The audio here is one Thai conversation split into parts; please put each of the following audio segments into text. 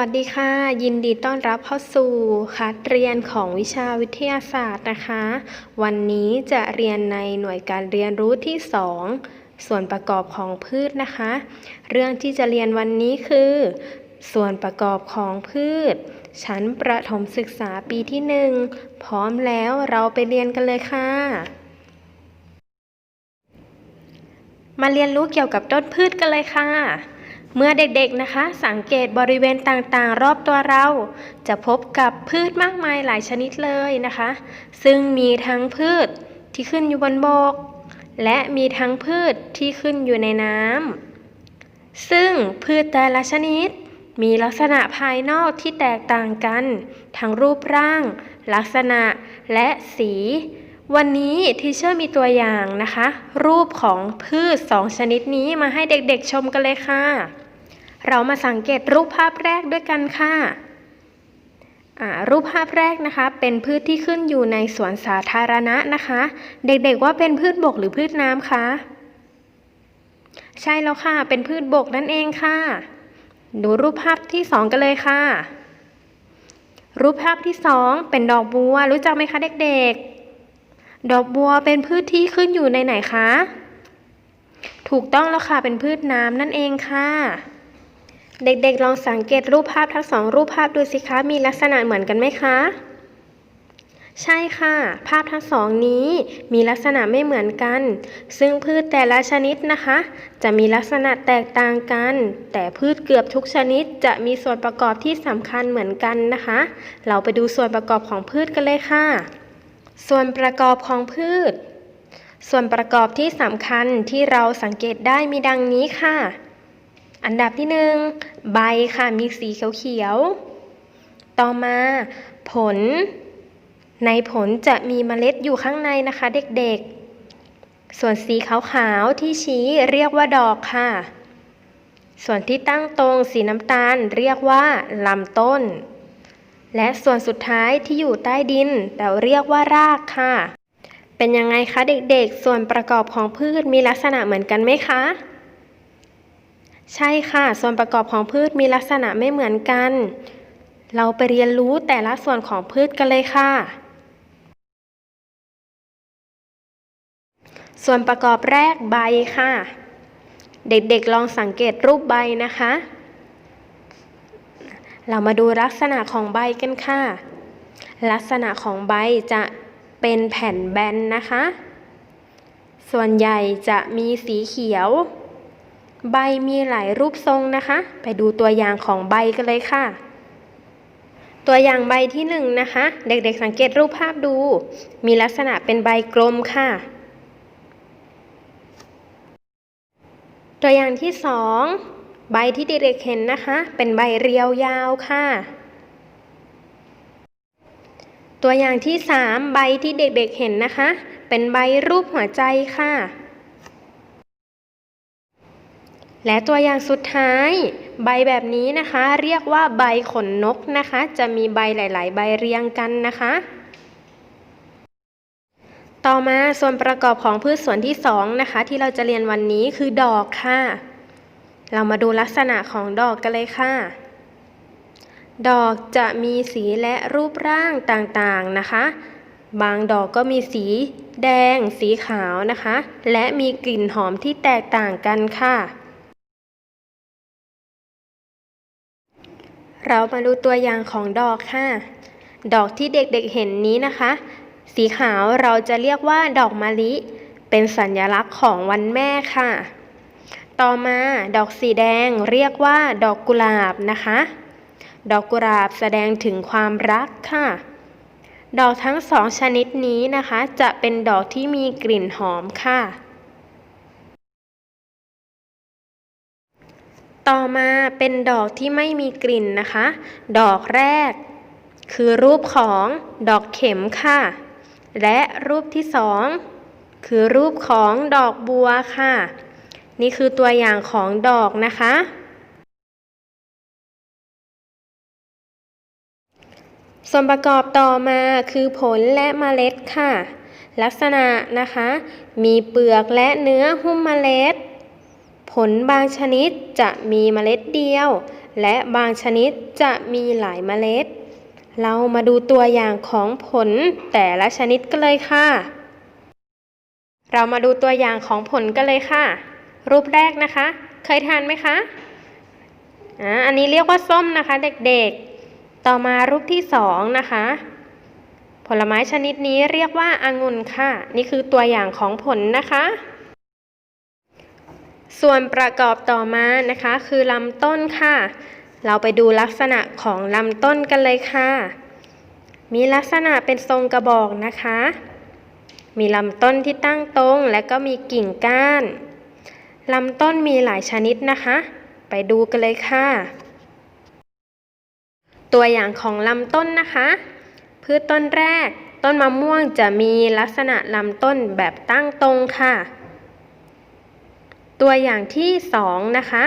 วัสดีค่ะ ยินดีต้อนรับเข้าสู่คัดเรียนของวิชาวิทยาศาสตร์นะคะ วันนี้จะเรียนในหน่วยการเรียนรู้ที่ 2 ส่วนประกอบของพืชนะคะ เรื่องที่จะเรียนวันนี้คือ ส่วนประกอบของพืช ชั้นประถมศึกษาปีที่ 1 พร้อมแล้วเราไปเรียนกันเลยค่ะ มาเรียนรู้เกี่ยวกับต้นพืชกันเลยค่ะ เมื่อเด็กๆนะคะ สังเกตบริเวณต่างๆ รอบตัวเรา จะพบกับพืชมากมายหลายชนิดเลยนะคะ ซึ่งมีทั้งพืชที่ขึ้นอยู่บนบก และมีทั้งพืชที่ขึ้นอยู่ในน้ำซึ่งพืชแต่ละชนิด มีลักษณะภายนอกที่แตกต่างกัน ทั้งรูปร่าง ลักษณะและสี วันนี้ทีเชอร์มีตัวอย่างนะคะ รูปของพืชสองชนิดนี้มาให้เด็กๆชมกันเลยค่ะ เรามาสังเกตรูปภาพแรกด้วยกันค่ะรูปภาพแรกนะคะเป็นพืชที่ขึ้นอยู่ในสวนสาธารณะนะคะ เด็กๆว่าเป็นพืชบกหรือพืชน้ำคะใช่แล้วค่ะ เป็นพืชบกนั่นเองค่ะ ดูรูปภาพที่สองกันเลยค่ะ รูปภาพที่สองเป็นดอกบัวรู้จักไหมคะเด็กๆ ดอกบัวเป็นพืชที่ขึ้นอยู่ในไหนคะ ถูกต้องแล้วค่ะเป็นพืชน้ำนั่นเองค่ะ เด็กๆ ลองสังเกตรูปภาพทั้งสองรูปภาพดูสิคะ มีลักษณะเหมือนกันไหมคะ ใช่ค่ะ ภาพทั้งสองนี้มีลักษณะไม่เหมือนกัน ซึ่งพืชแต่ละชนิดนะคะ จะมีลักษณะแตกต่างกัน แต่พืชเกือบทุกชนิดจะมีส่วนประกอบที่สำคัญเหมือนกันนะคะ เราไปดูส่วนประกอบของพืชกันเลยค่ะ ส่วนประกอบของพืช ส่วนประกอบที่สำคัญที่เราสังเกตได้มีดังนี้ค่ะ อันดับที่หนึ่งใบค่ะมีสีเขียวๆ ต่อมาผล ในผลจะมีเมล็ดอยู่ข้างในนะคะเด็กๆ ส่วนสีขาวๆ ที่ชี้เรียกว่าดอกค่ะ ส่วนที่ตั้งตรงสีน้ำตาลเรียกว่าลำต้น และส่วนสุดท้ายที่อยู่ใต้ดิน แต่เรียกว่ารากค่ะ เป็นยังไงคะเด็กๆ ส่วนประกอบของพืชมีลักษณะเหมือนกันไหมคะ ใช่ค่ะ ส่วนประกอบของพืชมีลักษณะไม่เหมือนกัน เราไปเรียนรู้แต่ละส่วนของพืชกันเลยค่ะ ส่วนประกอบแรกใบค่ะ เด็กๆลองสังเกตรูปใบนะคะ เรามาดูลักษณะของใบกันค่ะ ลักษณะของใบจะเป็นแผ่นแบนนะคะ ส่วนใหญ่จะมีสีเขียว ใบมีหลายรูปทรงนะคะ ไปดูตัวอย่างของใบกันเลยค่ะ ตัวอย่างใบที่หนึ่งนะคะ เด็กๆสังเกตรูปภาพดู มีลักษณะเป็นใบกลมค่ะ ตัวอย่างที่สองใบที่เด็กๆเห็นนะคะ เป็นใบเรียวยาวค่ะ ตัวอย่างที่สามใบที่เด็กๆเห็นนะคะ เป็นใบรูปหัวใจค่ะ และตัวอย่างสุดท้าย ใบแบบนี้นะคะ เรียกว่าใบขนนกนะคะ จะมีใบหลาย ๆ ใบเรียงกันนะคะ ต่อมาส่วนประกอบของพืชส่วนที่สองนะคะ ที่เราจะเรียนวันนี้คือดอกค่ะ เรามาดูลักษณะของดอกกันเลยค่ะ ดอกจะมีสีและรูปร่างต่างๆนะคะ บางดอกก็มีสีแดง สีขาวนะคะ และมีกลิ่นหอมที่แตกต่างกันค่ะ เรามาดูตัวอย่างของดอกค่ะ ดอกที่เด็กๆเห็นนี้นะคะ สีขาวเราจะเรียกว่าดอกมะลิ เป็นสัญลักษณ์ของวันแม่ค่ะ ต่อมาดอกสีแดงเรียกว่า ดอกกุหลาบนะคะ ดอกกุหลาบแสดงถึงความรักค่ะ ดอกทั้งสองชนิดนี้นะคะ จะเป็นดอกที่มีกลิ่นหอมค่ะ ต่อมาเป็นดอกที่ไม่มีกลิ่นนะคะ ดอกแรก คือรูปของดอกเข็มค่ะ และรูปที่สองคือรูปของดอกบัวค่ะ นี่คือตัวอย่างของดอกนะคะ ส่วนประกอบต่อมาคือผลและเมล็ดค่ะ ลักษณะนะคะ มีเปลือกและเนื้อหุ้มเมล็ด ผลบางชนิดจะมีเมล็ดเดียว และบางชนิดจะมีหลายเมล็ด เรามาดูตัวอย่างของผลแต่ละชนิดกันเลยค่ะ เรามาดูตัวอย่างของผลกันเลยค่ะ รูปแรกนะคะ เคยทานไหมคะอ่าอันนี้เรียกว่าส้มนะคะเด็กๆ ต่อมารูปที่สองนะคะ ผลไม้ชนิดนี้เรียกว่าอางุ่นค่ะ นี่คือตัวอย่างของผลนะคะ ส่วนประกอบต่อมานะคะ คือลำต้นค่ะ เราไปดูลักษณะของลำต้นกันเลยค่ะ มีลักษณะเป็นทรงกระบอกนะคะ มีลำต้นที่ตั้งตรงและก็มีกิ่งก้านลำต้นมีหลายชนิดนะคะ ไปดูกันเลยค่ะ ตัวอย่างของลำต้นนะคะ พืชต้นแรก ต้นมะม่วงจะมีลักษณะลำต้นแบบตั้งตรงค่ะ ตัวอย่างที่สองนะคะ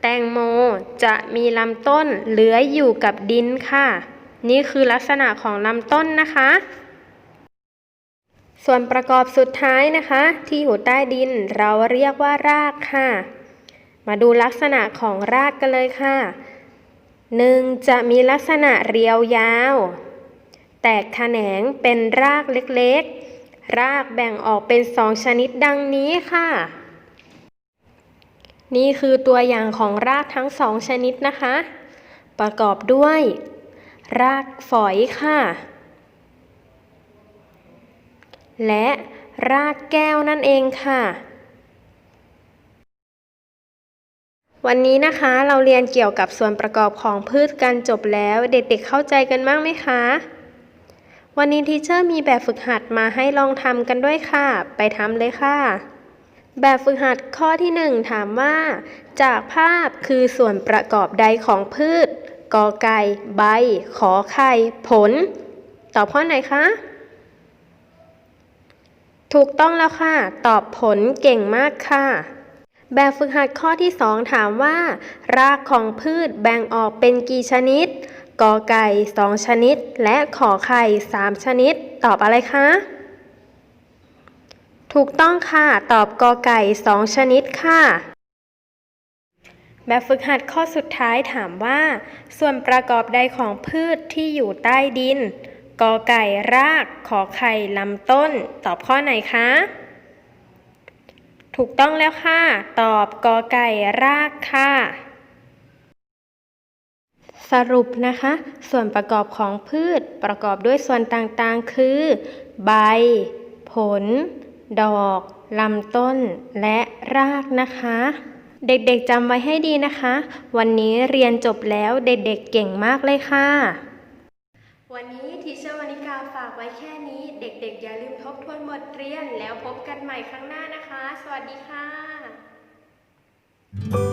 แตงโมจะมีลำต้นเลื้อยอยู่กับดินค่ะ นี่คือลักษณะของลำต้นนะคะ ส่วนประกอบสุดท้ายนะคะ ที่อยู่ใต้ดินเราเรียกว่ารากค่ะ มาดูลักษณะของรากกันเลยค่ะหนึ่งจะมีลักษณะเรียวยาว แตกแขนงเป็นรากเล็กๆ รากแบ่งออกเป็นสองชนิดดังนี้ค่ะ นี่คือตัวอย่างของรากทั้งสองชนิดนะคะ ประกอบด้วย รากฝอยค่ะ และรากแก้วนั่นเองค่ะ วันนี้นะคะเราเรียนเกี่ยวกับส่วนประกอบของพืชกันจบแล้วเด็กๆเข้าใจกันบ้างไหมคะ วันนี้ทีเชอร์มีแบบฝึกหัดมาให้ลองทำกันด้วยค่ะ ไปทำเลยค่ะ แบบฝึกหัดข้อที่ 1 ถามว่า จากภาพคือส่วนประกอบใดของพืชกอไก่ ใบ ขอไข่ ผล ตอบข้อไหนคะ ถูกต้องแล้วค่ะ ตอบผลเก่งมากค่ะ แบบฝึกหัดข้อที่ 2 ถามว่า รากของพืชแบ่งออกเป็นกี่ชนิดกอไก่ 2 ชนิด และขอไข่ 3 ชนิด ตอบอะไรคะ ถูกต้องค่ะ ตอบกอไก่ 2 ชนิดค่ะ แบบฝึกหัดข้อสุดท้ายถามว่า ส่วนประกอบใดของพืชที่อยู่ใต้ดิน กอไก่ราก ขอไข่ลำต้น ตอบข้อไหนคะ ถูกต้องแล้วค่ะ ตอบกอไก่รากค่ะสรุปนะคะ ส่วนประกอบของพืชประกอบด้วยส่วนต่างๆ คือ ใบ ผล ดอกลำต้น และรากนะคะ เด็กๆจำไว้ให้ดีนะคะ วันนี้เรียนจบแล้วเด็กๆเก่งมากเลยค่ะ วันนี้ทีเชอร์วานิกาฝากไว้แค่นี้ เด็กๆ อย่าลืมทบทวนบทเรียนแล้วพบกันใหม่ครั้งหน้านะคะ สวัสดีค่ะ